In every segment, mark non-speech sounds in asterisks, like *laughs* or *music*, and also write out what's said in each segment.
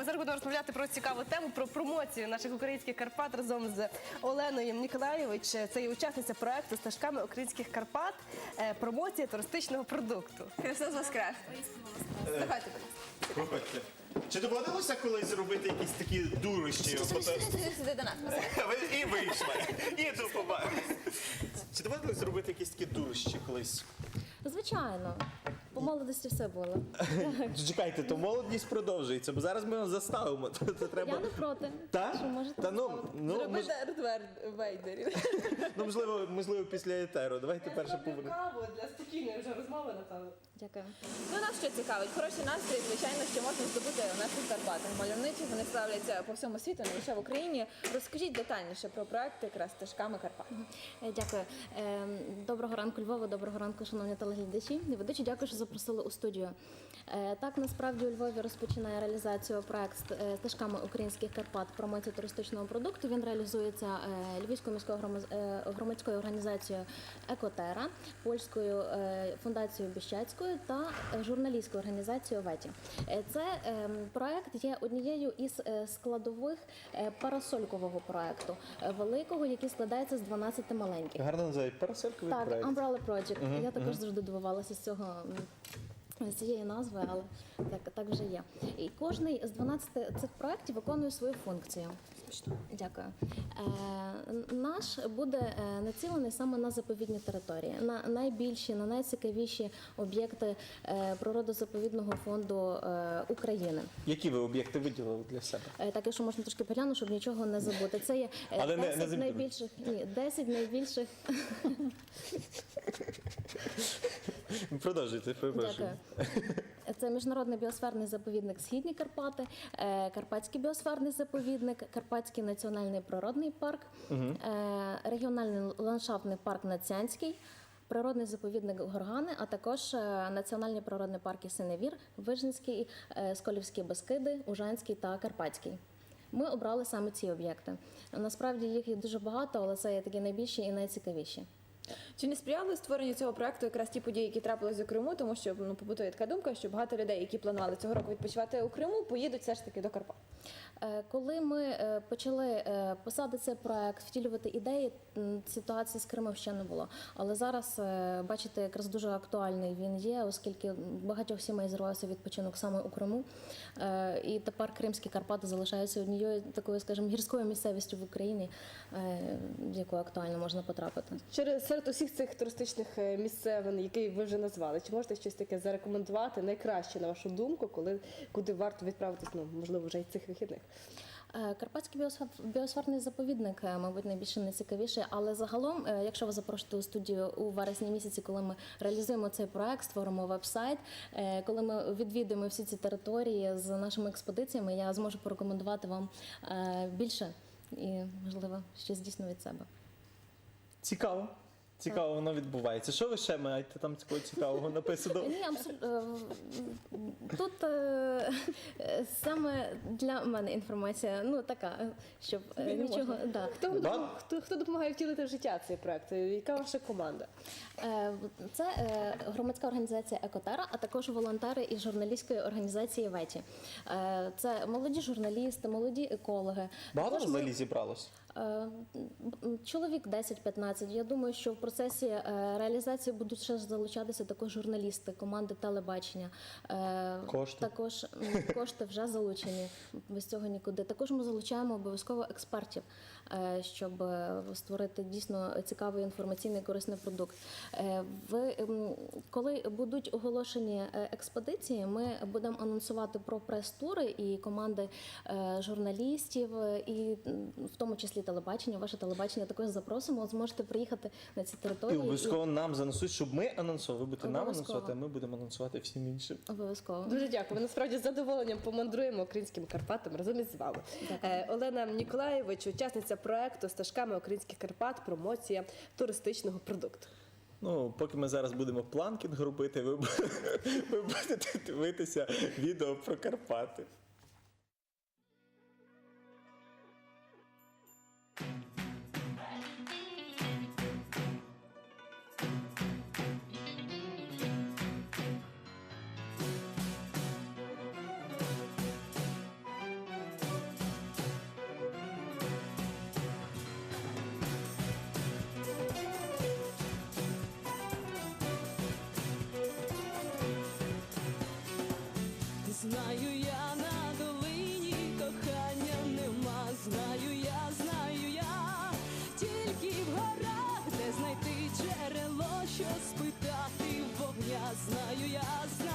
ми зараз будемо розмовляти про цікаву тему про промоцію наших українських Карпат разом з Оленою Ніколаєвич. Це є учасниця проекту стежками українських Карпат. е, Промоція туристичного продукту. Христос Воскрес! Давайте, Проходьте. Чи доводилося колись зробити якісь такі дурощі? Фото- сюди, до нас. *laughs* Ви і вийшли. І до побачення. Чи доводилось зробити якісь такі дурощі колись? Звичайно, по молодості все було. *laughs* Чекайте, то молодість продовжується, бо зараз ми його заставимо. То, то треба... Я не проти. Та? Що можете Та ну, ну, мож... Редвер Вейдері. *laughs* ну можливо, можливо, після етеру. Давайте перше повернемо. Каву для спокійної вже розмови, напевно. Дякую. Ну, нас що цікавить? Хороший настрій, звичайно, що можна здобути у нас у Карпатах. Мальовничі вони славляться по всьому світу, не лише в Україні. Розкажіть детальніше про проект якраз стежками Карпат. Е, Дякую. Е, Доброго ранку, Львова, доброго ранку, шановні телеглядачі. Ведучі, дякую, що запросили у студію. Е, Так, насправді у Львові розпочинає реалізацію проект е, стежками українських Карпат промоції туристичного продукту. Він реалізується е, Львівською міською грома- громадською організацією Екотера, польською фундацією Біщацькою та журналістською організацією Веті. Це е, проект є однією із складових парасолькового проекту великого, який складається з 12 маленьких. Гарно називають парасольковий Так, проект. Umbrella Project. Я також завжди дивувалася з цього. З цієї назви, але так, так вже є. І кожний з 12 цих проєктів виконує свою функцію. Дякую. Е, наш буде е, націлений саме на заповідні території, на найбільші, на найцікавіші об'єкти е, природозаповідного фонду е, України. Які ви об'єкти виділили для себе? Е, Так, якщо можна трошки погляну, щоб нічого не забути. Це є Але не- не найбільших, ні, 10 найбільших *laughs* Продовжуйте, перепрошую. Це міжнародний біосферний заповідник Східні Карпати, е, Карпатський біосферний заповідник, Карпатський національний природний парк, е, регіональний ландшафтний парк Нацянський. Природний заповідник Горгани, а також е, національні природні парки Синевір, Вижницький, е, Сколівські Бескиди, Ужанський та Карпатський. Ми обрали саме ці об'єкти. Насправді їх є дуже багато, але це є такі найбільші і найцікавіші. Чи не сприяли створенню цього проекту якраз ті події, які трапились у Криму, тому що ну побутує така думка, що багато людей, які планували цього року відпочивати у Криму, поїдуть все ж таки до Карпат. Е, Коли ми е, почали е, писати цей проект, втілювати ідеї, ситуації з Кримом ще не було. Але зараз, бачите, якраз дуже актуальний він є, оскільки багатьох сімей зірвався відпочинок саме у Криму. І тепер Кримські Карпати залишаються однією такою, скажімо, гірською місцевістю в Україні, в яку актуально можна потрапити. Через серед усіх цих туристичних е, місцевин, які ви вже назвали, чи можете щось таке зарекомендувати найкраще на вашу думку, коли куди варто відправитись? Ну можливо, вже й цих вихідних. Е, Карпатський біосферний заповідник, е, мабуть, найбільше найцікавіший. Але загалом, якщо ви запрошуєте у студію у вересні місяці, коли ми реалізуємо цей проект, створимо веб-сайт, коли ми відвідуємо всі ці території з нашими експедиціями, я зможу порекомендувати вам більше і, можливо, щось дійсно від себе. Цікаво. Цікаво, воно відбувається. Що ви ще маєте там такого цікавого написано? Ні, абсолютно. Тут е, е, саме для мене інформація, ну така, щоб е, Тобі не нічого. можна. Да. Хто, Да? допом- хто, хто допомагає втілити в життя цей проект? Яка ваша команда? Е, Це е, громадська організація Екотера, а також волонтери із журналістської організації Веті. Е, Це молоді журналісти, молоді екологи. Багато Також ми- взагалі зібралось? Е, Чоловік 10-15. Я думаю, що в процесі е, реалізації будуть ще залучатися також журналісти, команди телебачення. Е, Кошти? Також кошти вже залучені. Без цього нікуди. Також ми залучаємо обов'язково експертів, щоб створити дійсно цікавий інформаційний корисний продукт. Ви коли будуть оголошені експедиції, ми будемо анонсувати про прес-тури і команди журналістів, і в тому числі телебачення. Ваше телебачення також запросимо. От Зможете приїхати на ці І території. обов'язково нам занесуть, щоб ми анонсували. Ви будете нам анонсувати, а ми будемо анонсувати всім іншим. Обов'язково. Дуже дякую. Ми насправді з задоволенням помандруємо українським Карпатам разом із вами. Е, Олена Ніколаєвич, учасниця проекту стежками українських Карпат, промоція туристичного продукту. Ну, поки ми зараз будемо планкінг робити, ви, *laughs* ви будете дивитися відео про Карпати. що спитати вогня, знаю я знаю.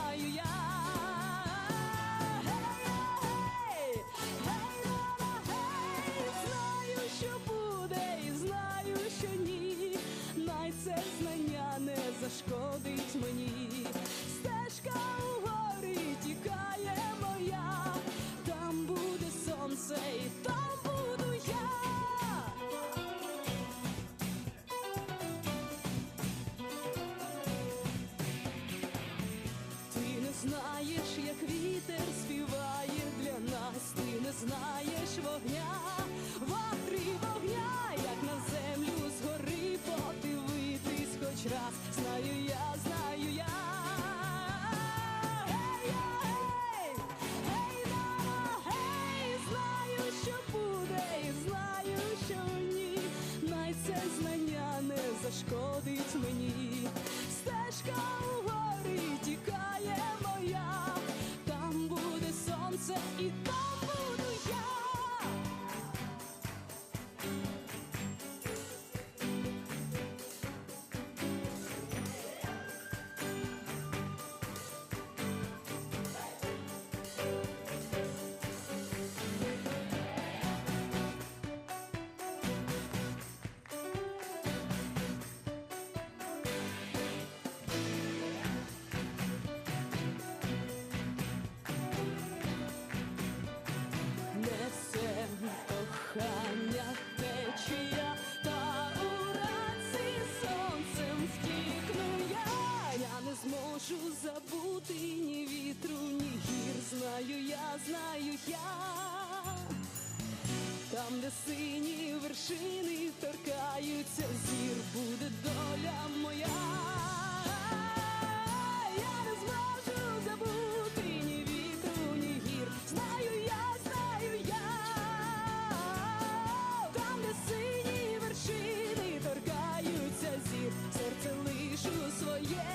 тисяч раз знаю я, знаю я. Гей, знаю, що буде, знаю, що ні, най це знання не зашкодить мені. Стежка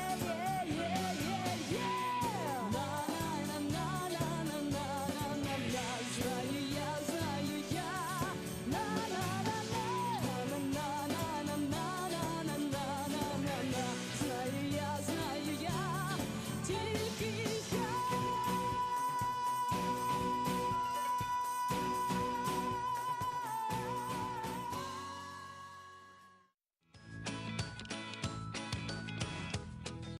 yeah.